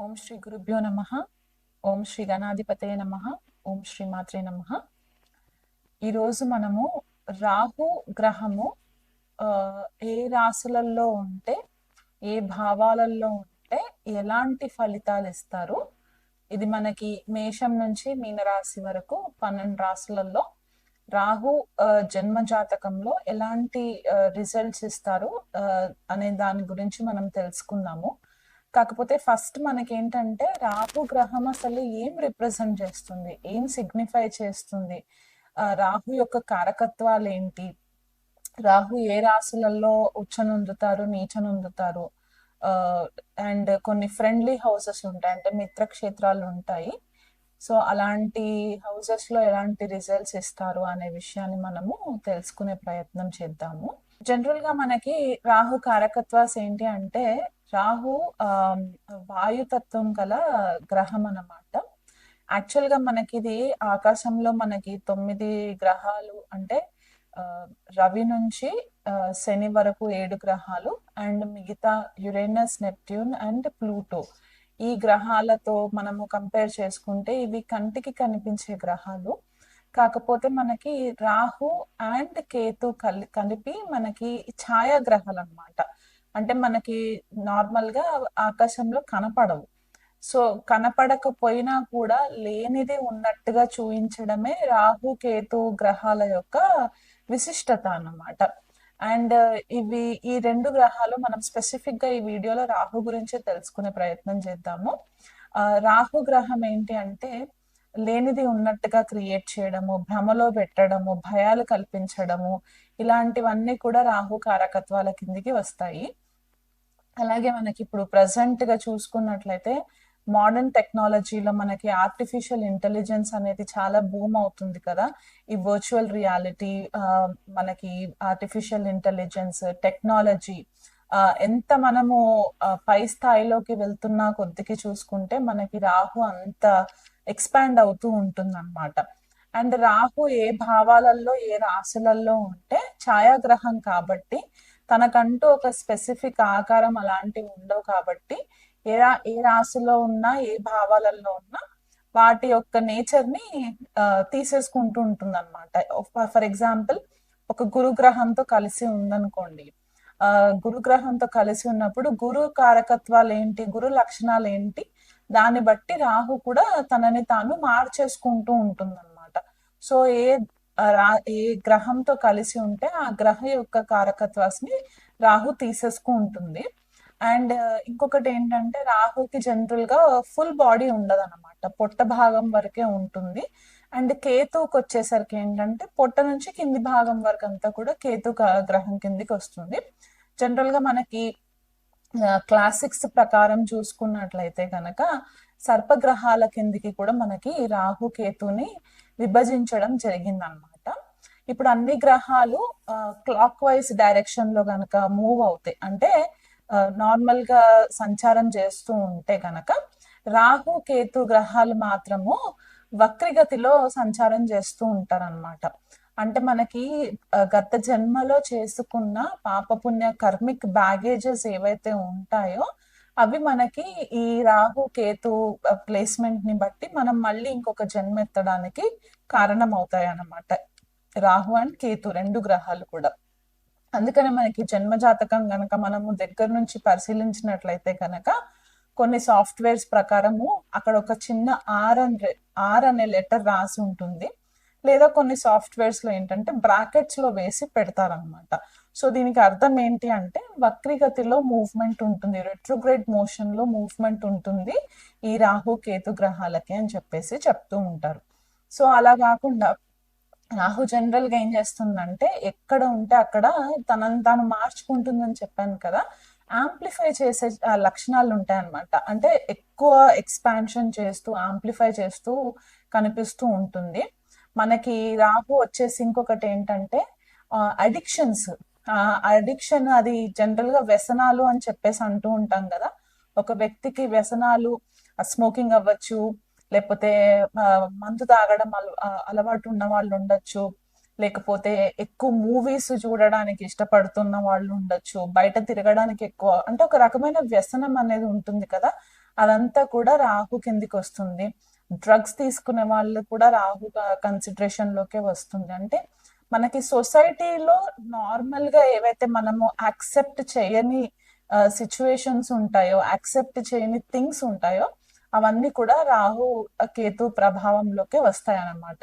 ఓం శ్రీ గురుభ్యో నమ. ఓం శ్రీ గణాధిపతయ నమ. ఓం శ్రీ మాత్రే నమ. ఈరోజు మనము రాహు గ్రహము ఏ రాశులలో ఉంటే ఏ భావాలలో ఉంటే ఎలాంటి ఫలితాలు ఇస్తారు? ఇది మనకి మేషం నుంచి మీనరాశి వరకు పన్నెండు రాశులలో రాహు జన్మ జాతకంలో ఎలాంటి రిజల్ట్స్ ఇస్తారు అనే దాని గురించి మనం తెలుసుకుందాము. కాకపోతే ఫస్ట్ మనకి ఏంటంటే రాహు గ్రహం అసలు ఏం రిప్రజెంట్ చేస్తుంది? ఏం సిగ్నిఫై చేస్తుంది? రాహు యొక్క కారకత్వాలు ఏంటి రాహు ఏ రాశులలో ఉచ్చనొందుతారు నీచనొందుతారు? అండ్ కొన్ని ఫ్రెండ్లీ హౌసెస్ ఉంటాయి. అంటే మిత్రక్షేత్రాలు ఉంటాయి సో అలాంటి హౌసెస్లో ఎలాంటి రిజల్ట్స్ ఇస్తారు అనే విషయాన్ని మనము తెలుసుకునే ప్రయత్నం చేద్దాము. జనరల్గా మనకి రాహు కారకత్వాస్ ఏంటి అంటే రాహు ఆ, వాయుతత్వం గల గ్రహం అన్నమాట. యాక్చువల్గా మనకి ఇది ఆకాశంలో మనకి తొమ్మిది గ్రహాలు అంటే రవి నుంచి శని వరకు ఏడు గ్రహాలు అండ్ మిగతా యురేనస్ నెప్ట్యూన్ అండ్ ప్లూటో. ఈ గ్రహాలతో మనము కంపేర్ చేసుకుంటే ఇవి కంటికి కనిపించే గ్రహాలు. కాకపోతే మనకి రాహు అండ్ కేతు కలి కలిపి మనకి ఛాయాగ్రహాలు అనమాట అంటే మనకి నార్మల్గా ఆకాశంలో కనపడవు. సో కనపడకపోయినా కూడా లేనిది ఉన్నట్టుగా చూపించడమే రాహు కేతు గ్రహాల యొక్క విశిష్టత అన్నమాట. అండ్ ఇవి ఈ రెండు గ్రహాలు మనం స్పెసిఫిక్గా ఈ వీడియోలో రాహు గురించి తెలుసుకునే ప్రయత్నం చేద్దాము. రాహు గ్రహం ఏంటి అంటే లేనిది ఉన్నట్టుగా క్రియేట్ చేయడము భ్రమలో పెట్టడము భయాలు కల్పించడము ఇలాంటివన్నీ కూడా రాహు కారకత్వాల కిందికి వస్తాయి. అలాగే మనకి ఇప్పుడు ప్రజెంట్గా చూసుకున్నట్లయితే మోడర్న్ టెక్నాలజీలో మనకి ఆర్టిఫిషియల్ ఇంటెలిజెన్స్ అనేది చాలా బూమ్ అవుతుంది కదా. ఈ వర్చువల్ రియాలిటీ మనకి ఆర్టిఫిషియల్ ఇంటెలిజెన్స్ టెక్నాలజీ ఎంత మనము పై స్థాయిలోకి వెళ్తున్నా కొద్దికి చూసుకుంటే మనకి రాహు అంత ఎక్స్పాండ్ అవుతూ ఉంటుంది అనమాట అండ్ రాహు ఏ భావాలలో ఏ రాశులలో ఉంటే ఛాయాగ్రహం కాబట్టి తనకంటూ ఒక స్పెసిఫిక్ ఆకారం అలాంటివి ఉండవు కాబట్టి ఏ రా ఏ రాశిలో ఉన్నా ఏ భావాలలో ఉన్నా వాటి యొక్క నేచర్ని తీసేసుకుంటూ ఉంటుంది అనమాట ఫర్ ఎగ్జాంపుల్ ఒక గురుగ్రహంతో కలిసి ఉందనుకోండి. ఆ గురుగ్రహంతో కలిసి ఉన్నప్పుడు గురు కారకత్వాలు ఏంటి గురు లక్షణాలు ఏంటి దాన్ని బట్టి రాహు కూడా తనని తాను మార్చేసుకుంటూ ఉంటుంది అనమాట సో ఏ ఏ గ్రహంతో కలిసి ఉంటే ఆ గ్రహ యొక్క కారకత్వాన్ని రాహు తీసేసుకు ఉంటుంది. అండ్ ఇంకొకటి ఏంటంటే రాహుకి జనరల్గా ఫుల్ బాడీ ఉండదు అనమాట పొట్ట భాగం వరకే ఉంటుంది. అండ్ కేతుకు వచ్చేసరికి ఏంటంటే పొట్ట నుంచి కింది భాగం వరకు అంతా కూడా కేతు గ్రహం కిందికి వస్తుంది. జనరల్గా మనకి క్లాసిక్స్ ప్రకారం చూసుకున్నట్లయితే కనుక సర్పగ్రహాల కిందికి కూడా మనకి రాహు కేతుని విభజించడం జరిగిందనమాట ఇప్పుడు అన్ని గ్రహాలు క్లాక్ వైజ్ డైరెక్షన్లో గనక మూవ్ అవుతాయి అంటే నార్మల్గా సంచారం చేస్తూ ఉంటే గనక రాహు కేతు గ్రహాలు మాత్రము వక్రిగతిలో సంచారం చేస్తూ ఉంటారన్నమాట. అంటే మనకి గత జన్మలో చేసుకున్న పాపపుణ్య కర్మిక్ బ్యాగేజెస్ ఏవైతే ఉంటాయో అవి మనకి ఈ రాహు కేతు ప్లేస్మెంట్ని బట్టి మనం మళ్ళీ ఇంకొక జన్మ ఎత్తడానికి కారణం అవుతాయి అన్నమాట రాహు అండ్ కేతు రెండు గ్రహాలు కూడా. అందుకనే మనకి జన్మ జాతకం గనక మనము దగ్గర నుంచి పరిశీలించినట్లయితే కనుక కొన్ని సాఫ్ట్వేర్స్ ప్రకారము అక్కడ ఒక చిన్న ఆర్ అనే ఆర్ అనే లెటర్ రాసి ఉంటుంది. లేదా కొన్ని సాఫ్ట్వేర్స్లో ఏంటంటే బ్రాకెట్స్లో వేసి పెడతారనమాట సో దీనికి అర్థం ఏంటి అంటే వక్రీగతిలో మూవ్మెంట్ ఉంటుంది రెట్రోగ్రేడ్ మోషన్లో మూవ్మెంట్ ఉంటుంది ఈ రాహు కేతు గ్రహాలకి అని చెప్పేసి చెప్తూ ఉంటారు. సో అలా కాకుండా రాహు జనరల్గా ఏం చేస్తుందంటే ఎక్కడ ఉంటే అక్కడ తనని తాను మార్చుకుంటుందని చెప్పాను కదా ఆంప్లిఫై చేసే లక్షణాలు ఉంటాయి అన్నమాట అంటే ఎక్కువ ఎక్స్పాన్షన్ చేస్తూ ఆంప్లిఫై చేస్తూ కనిపిస్తూ ఉంటుంది. మనకి రాహు వచ్చేసి ఇంకొకటి ఏంటంటే అడిక్షన్స్ అడిక్షన్ అది జనరల్గా వ్యసనాలు అని చెప్పేసి అంటూ ఉంటాం కదా. ఒక వ్యక్తికి వ్యసనాలు స్మోకింగ్ అవ్వచ్చు లేకపోతే మందు తాగడం అల- అలవాటు ఉన్న వాళ్ళు ఉండొచ్చు లేకపోతే ఎక్కువ మూవీస్ చూడడానికి ఇష్టపడుతున్న వాళ్ళు ఉండొచ్చు బయట తిరగడానికి ఎక్కువ అంటే ఒక రకమైన వ్యసనం అనేది ఉంటుంది కదా. అదంతా కూడా రాహు కిందికి వస్తుంది. డ్రగ్స్ తీసుకునే వాళ్ళు కూడా రాహు కన్సిడరేషన్ లోకే వస్తుంది. అంటే మనకి సొసైటీలో నార్మల్గా ఏవైతే మనము యాక్సెప్ట్ చేయని సిచ్యువేషన్స్ ఉంటాయో యాక్సెప్ట్ చేయని థింగ్స్ ఉంటాయో అవన్నీ కూడా రాహు కేతు ప్రభావంలోకి వస్తాయి అన్నమాట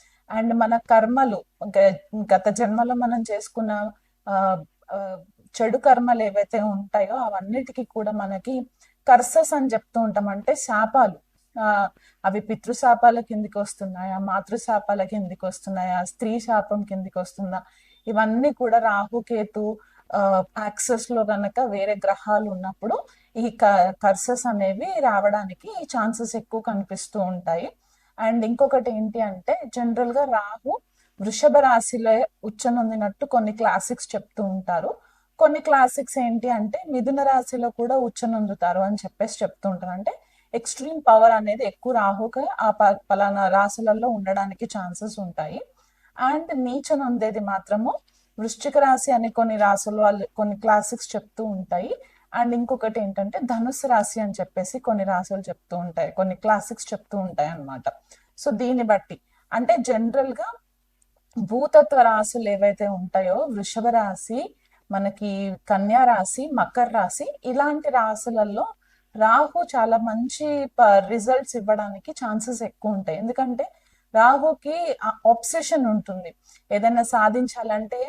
అండ్ మన కర్మలు గ- గత జన్మలో మనం చేసుకున్న ఆ, చెడు కర్మలు ఏవైతే ఉంటాయో అవన్నిటికీ కూడా మనకి కర్సస్ అని చెప్తూ ఉంటాం. అంటే శాపాలు. ఆ, అవి పితృశాపాల కిందికి వస్తున్నాయా మాతృశాపాల కిందికి వస్తున్నాయా స్త్రీ శాపం కిందికి వస్తుందా? ఇవన్నీ కూడా రాహుకేతు యాక్సెస్లో కనుక వేరే గ్రహాలు ఉన్నప్పుడు ఈ కర్సెస్ అనేవి రావడానికి ఛాన్సెస్ ఎక్కువ కనిపిస్తూ ఉంటాయి. అండ్ ఇంకొకటి ఏంటి అంటే జనరల్గా రాహు వృషభ రాశిలో ఉచ్చనొందినట్టు కొన్ని క్లాసిక్స్ చెప్తూ ఉంటారు. కొన్ని క్లాసిక్స్ ఏంటి అంటే మిథున రాశిలో కూడా ఉచ్చనొందుతారు అని చెప్పేసి చెప్తూ ఉంటారు. అంటే ఎక్స్ట్రీమ్ పవర్ అనేది ఎక్కువ రాహుగా ఆ పలానా రాశులలో ఉండడానికి ఛాన్సెస్ ఉంటాయి. అండ్ నీచనొందేది మాత్రము వృశ్చిక రాశి అని కొన్ని రాశులు వాళ్ళు కొన్ని క్లాసిక్స్ చెప్తూ ఉంటాయి. అండ్ ఇంకొకటి ఏంటంటే ధనుసు రాశి అని చెప్పేసి కొన్ని రాశులు చెప్తూ ఉంటాయి కొన్ని క్లాసిక్స్ చెప్తూ ఉంటాయి అన్నమాట. సో దీన్ని బట్టి అంటే జనరల్గా భూతత్వ రాశులు ఏవైతే ఉంటాయో వృషభ రాశి మనకి కన్యా రాశి మకర రాశి ఇలాంటి రాశులలో రాహు చాలా మంచి రిజల్ట్స్ ఇవ్వడానికి ఛాన్సెస్ ఎక్కువ ఉంటాయి. ఎందుకంటే రాహుకి ఆబ్సెషన్ ఉంటుంది. ఏదైనా సాధించాలంటే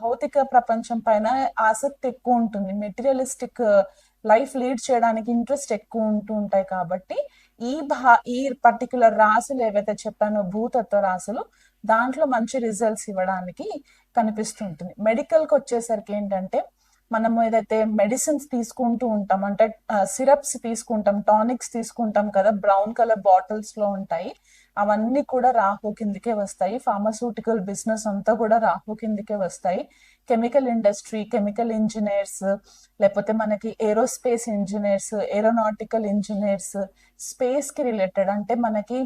భౌతిక ప్రపంచం పైన ఆసక్తి ఎక్కువ ఉంటుంది. మెటీరియలిస్టిక్ లైఫ్ లీడ్ చేయడానికి ఇంట్రెస్ట్ ఎక్కువ ఉంటూ ఉంటాయి కాబట్టి ఈ భా ఈ పర్టికులర్ రాశులు ఏవైతే చెప్పానో భూతత్వ రాశులు దాంట్లో మంచి రిజల్ట్స్ ఇవ్వడానికి కనిపిస్తుంటుంది మెడికల్కి వచ్చేసరికి ఏంటంటే మనము ఏదైతే మెడిసిన్స్ తీసుకుంటూ ఉంటాం అంటే సిరప్స్ తీసుకుంటాం టానిక్స్ తీసుకుంటాం కదా బ్రౌన్ కలర్ బాటిల్స్లో ఉంటాయి. అవన్నీ కూడా రాహు కిందకే వస్తాయి. ఫార్మస్యూటికల్ బిజినెస్ అంతా కూడా రాహు కిందకే వస్తాయి. కెమికల్ ఇండస్ట్రీ కెమికల్ ఇంజనీర్స్ లేకపోతే మనకి ఏరోస్పేస్ ఇంజనీర్స్ ఏరోనాటికల్ ఇంజనీర్స్ స్పేస్కి రిలేటెడ్ అంటే మనకి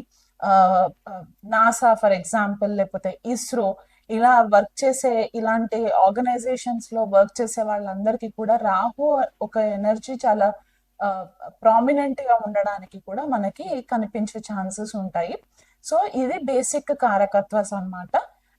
నాసా ఫర్ ఎగ్జాంపుల్ లేకపోతే ఇస్రో ఇలా వర్క్ చేసే ఇలాంటి ఆర్గనైజేషన్స్లో వర్క్ చేసే వాళ్ళందరికీ కూడా రాహు ఒక ఎనర్జీ చాలా ప్రామినెంట్గా ఉండడానికి కూడా మనకి కనిపించే ఛాన్సెస్ ఉంటాయి. సో ఇది బేసిక్ కారకత్వాస్ అన్నమాట.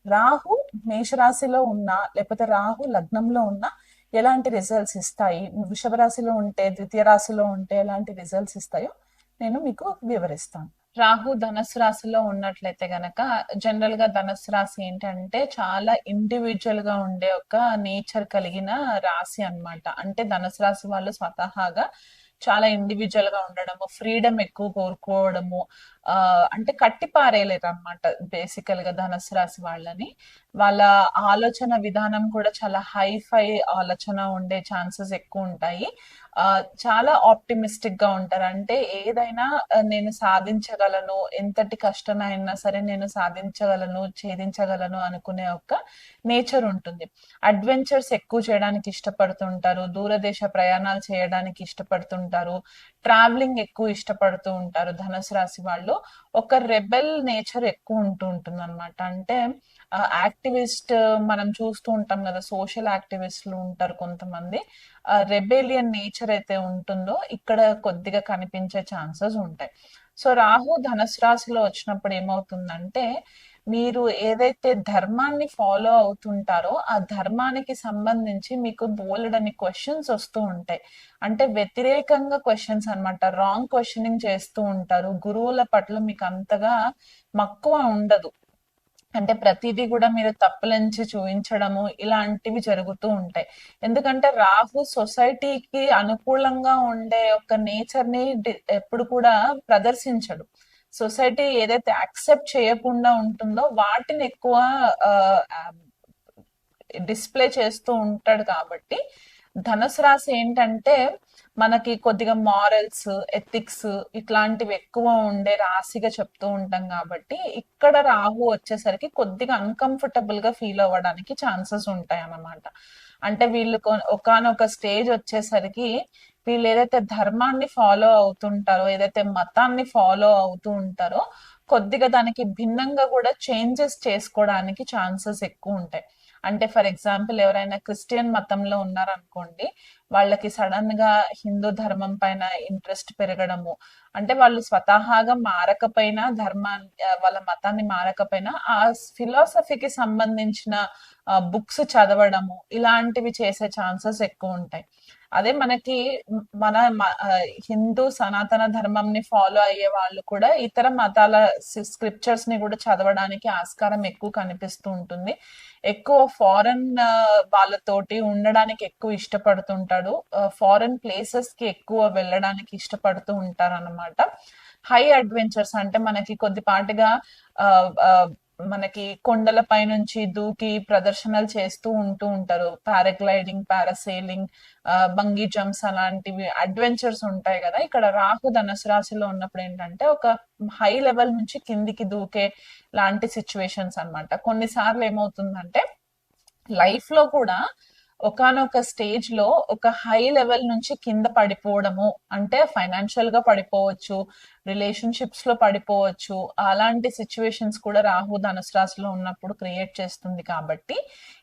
రాహు మేషరాశిలో ఉన్నా లేకపోతే రాహు లగ్నంలో ఉన్నా ఎలాంటి రిజల్ట్స్ ఇస్తాయి? వృషభ రాశిలో ఉంటే ద్వితీయ రాశిలో ఉంటే ఎలాంటి రిజల్ట్స్ ఇస్తాయో నేను మీకు వివరిస్తాను. రాహు ధనస్సు రాశిలో ఉన్నట్లయితే గనక జనరల్గా ధనస్సు రాశి ఏంటంటే చాలా ఇండివిజువల్గా ఉండే ఒక నేచర్ కలిగిన రాశి అన్నమాట. అంటే ధనస్సు రాశి వాళ్ళు స్వతహాగా చాలా ఇండివిజువల్గా ఉండడము ఫ్రీడమ్ ఎక్కువ కోరుకోవడము ఆ అంటే కట్టి పారేయలేరు అనమాట బేసికల్గా ధనుసు రాశి వాళ్ళని. వాళ్ళ ఆలోచన విధానం కూడా చాలా హై ఫై ఆలోచన ఉండే ఛాన్సెస్ ఎక్కువ ఉంటాయి. ఆ చాలా ఆప్టిమిస్టిక్గా ఉంటారు. అంటే ఏదైనా నేను సాధించగలను ఎంతటి కష్టమైనా సరే నేను సాధించగలను ఛేదించగలను అనుకునే ఒక నేచర్ ఉంటుంది. అడ్వెంచర్స్ ఎక్కువ చేయడానికి ఇష్టపడుతుంటారు. దూరదేశ ప్రయాణాలు చేయడానికి ఇష్టపడుతుంటారు. ట్రావెలింగ్ ఎక్కువ ఇష్టపడుతూ ఉంటారు ధనుసు రాశి వాళ్ళు. ఒక రెబెల్ నేచర్ ఎక్కువ ఉంటూ ఉంటుంది అనమాట అంటే యాక్టివిస్ట్ మనం చూస్తూ ఉంటాం కదా సోషల్ యాక్టివిస్టులు ఉంటారు కొంతమంది. రెబేలియన్ నేచర్ అయితే ఉంటుందో ఇక్కడ కొద్దిగా కనిపించే ఛాన్సెస్ ఉంటాయి. సో రాహు ధనుసు రాశిలో వచ్చినప్పుడు ఏమవుతుందంటే మీరు ఏదైతే ధర్మాన్ని ఫాలో అవుతుంటారో ఆ ధర్మానికి సంబంధించి మీకు బోలెడని క్వశ్చన్స్ వస్తూ ఉంటాయి. అంటే వ్యతిరేకంగా క్వశ్చన్స్ అనమాట రాంగ్ క్వశ్చనింగ్ చేస్తూ ఉంటారు. గురువుల పట్ల మీకు అంతగా మక్కువ ఉండదు. అంటే ప్రతిదీ కూడా మీరు తప్పులంచి చూపించడము ఇలాంటివి జరుగుతూ ఉంటాయి. ఎందుకంటే రాహు సొసైటీకి అనుకూలంగా ఉండే ఒక నేచర్ని ఎప్పుడు కూడా ప్రదర్శించడు. సొసైటీ ఏదైతే యాక్సెప్ట్ చేయకుండా ఉంటుందో వాటిని ఎక్కువ డిస్ప్లే చేస్తూ ఉంటాడు కాబట్టి ధనుసు రాశి ఏంటంటే మనకి కొద్దిగా మారల్స్ ఎథిక్స్ ఇట్లాంటివి ఎక్కువ ఉండే రాశిగా చెప్తూ ఉంటాం కాబట్టి ఇక్కడ రాహు వచ్చేసరికి కొద్దిగా అన్కంఫర్టబుల్గా ఫీల్ అవ్వడానికి ఛాన్సెస్ ఉంటాయి అన్నమాట అంటే వీళ్ళు ఒకనొక స్టేజ్ వచ్చేసరికి వీళ్ళు ఏదైతే ధర్మాన్ని ఫాలో అవుతుంటారో ఏదైతే మతాన్ని ఫాలో అవుతూ ఉంటారో కొద్దిగా దానికి భిన్నంగా కూడా చేంజెస్ చేసుకోవడానికి ఛాన్సెస్ ఎక్కువ ఉంటాయి. అంటే ఫర్ ఎగ్జాంపుల్ ఎవరైనా క్రిస్టియన్ మతంలో ఉన్నారనుకోండి వాళ్ళకి సడన్గా హిందూ ధర్మం పైన ఇంట్రెస్ట్ పెరగడము. అంటే వాళ్ళు స్వతహాగా మారకపోయినా ధర్మాన్ని వాళ్ళ మతాన్ని మారకపోయినా ఆ ఫిలాసఫీకి సంబంధించిన బుక్స్ చదవడము ఇలాంటివి చేసే ఛాన్సెస్ ఎక్కువ ఉంటాయి అదే మనకి మన హిందూ సనాతన ధర్మంని ఫాలో అయ్యే వాళ్ళు కూడా ఇతర మతాల స్క్రిప్చర్స్ని కూడా చదవడానికి ఆస్కారం ఎక్కువ కనిపిస్తూ ఉంటుంది. ఎక్కువ ఫారెన్ వాళ్ళతోటి ఉండడానికి ఎక్కువ ఇష్టపడుతుంటాడు. ఫారెన్ ప్లేసెస్కి ఎక్కువ వెళ్ళడానికి ఇష్టపడుతూ ఉంటారు అనమాట హై అడ్వెంచర్స్ అంటే మనకి కొద్దిపాటిగా మనకి కొండల పైనుంచి దూకి ప్రదర్శనలు చేస్తూ ఉంటూ ఉంటారు. పారాగ్లైడింగ్ పారాసైలింగ్ బంగీ జంప్స్ అలాంటివి అడ్వెంచర్స్ ఉంటాయి కదా. ఇక్కడ రాహు ధనుసు రాశిలో ఉన్నప్పుడు ఏంటంటే ఒక హై లెవెల్ నుంచి కిందికి దూకే లాంటి సిచ్యువేషన్స్ అనమాట కొన్నిసార్లు ఏమవుతుందంటే లైఫ్లో కూడా ఒకనొక స్టేజ్లో ఒక హై లెవెల్ నుంచి కింద పడిపోవడము. అంటే ఫైనాన్షియల్గా పడిపోవచ్చు రిలేషన్షిప్స్లో పడిపోవచ్చు. అలాంటి సిచ్యువేషన్స్ కూడా రాహు ధనుసు రాశిలో ఉన్నప్పుడు క్రియేట్ చేస్తుంది కాబట్టి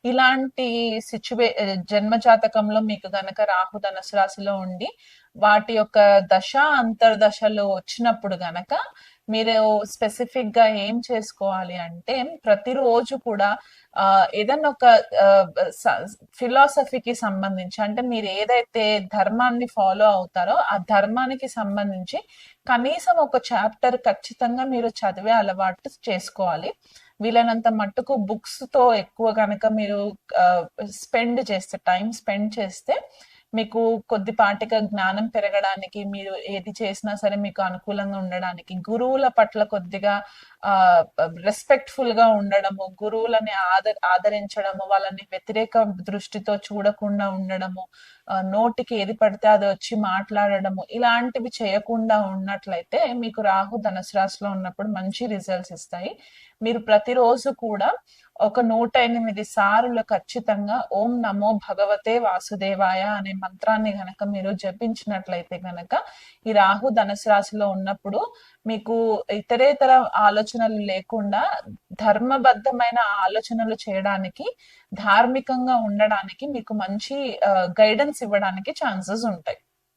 ఇలాంటి సిచ్యువే జన్మ జాతకంలో మీకు గనక రాహు ధనుసు రాశిలో ఉండి వాటి యొక్క దశ అంతర్దశలు వచ్చినప్పుడు గనక మీరు స్పెసిఫిక్గా ఏం చేసుకోవాలి అంటే ప్రతిరోజు కూడా ఏదన్నా ఒక ఫిలాసఫీకి సంబంధించి అంటే మీరు ఏదైతే ధర్మాన్ని ఫాలో అవుతారో ఆ ధర్మానికి సంబంధించి కనీసం ఒక చాప్టర్ ఖచ్చితంగా మీరు చదివే అలవాటు చేసుకోవాలి. వీలైనంత మట్టుకు బుక్స్తో ఎక్కువ కనుక మీరు స్పెండ్ చేస్తే టైం స్పెండ్ చేస్తే మీకు కొద్దిపాటిగా జ్ఞానం పెరగడానికి మీరు ఏది చేసినా సరే మీకు అనుకూలంగా ఉండడానికి గురువుల పట్ల కొద్దిగా ఆ రెస్పెక్ట్ఫుల్గా ఉండడము గురువులని ఆద ఆదరించడము వాళ్ళని వ్యతిరేక దృష్టితో చూడకుండా ఉండడము నోటికి ఏది పడితే అది వచ్చి మాట్లాడడము ఇలాంటివి చేయకుండా ఉన్నట్లయితే మీకు రాహు ధనుసు రాశిలో ఉన్నప్పుడు మంచి రిజల్ట్స్ ఇస్తాయి. మీరు ప్రతిరోజు కూడా ఒక నూట ఎనిమిది సార్లు ఖచ్చితంగా ఓం నమో భగవతే వాసుదేవాయ అనే మంత్రాన్ని గనక మీరు జపించినట్లయితే గనక ఈ రాహు ధనుసు రాశిలో ఉన్నప్పుడు మీకు ఇతరేతర ఆలోచనలు లేకుండా ధర్మబద్ధమైన ఆలోచనలు చేయడానికి ధార్మికంగా ఉండడానికి మీకు మంచి గైడెన్స్ ఇవ్వడానికి ఛాన్సెస్ ఉంటాయి.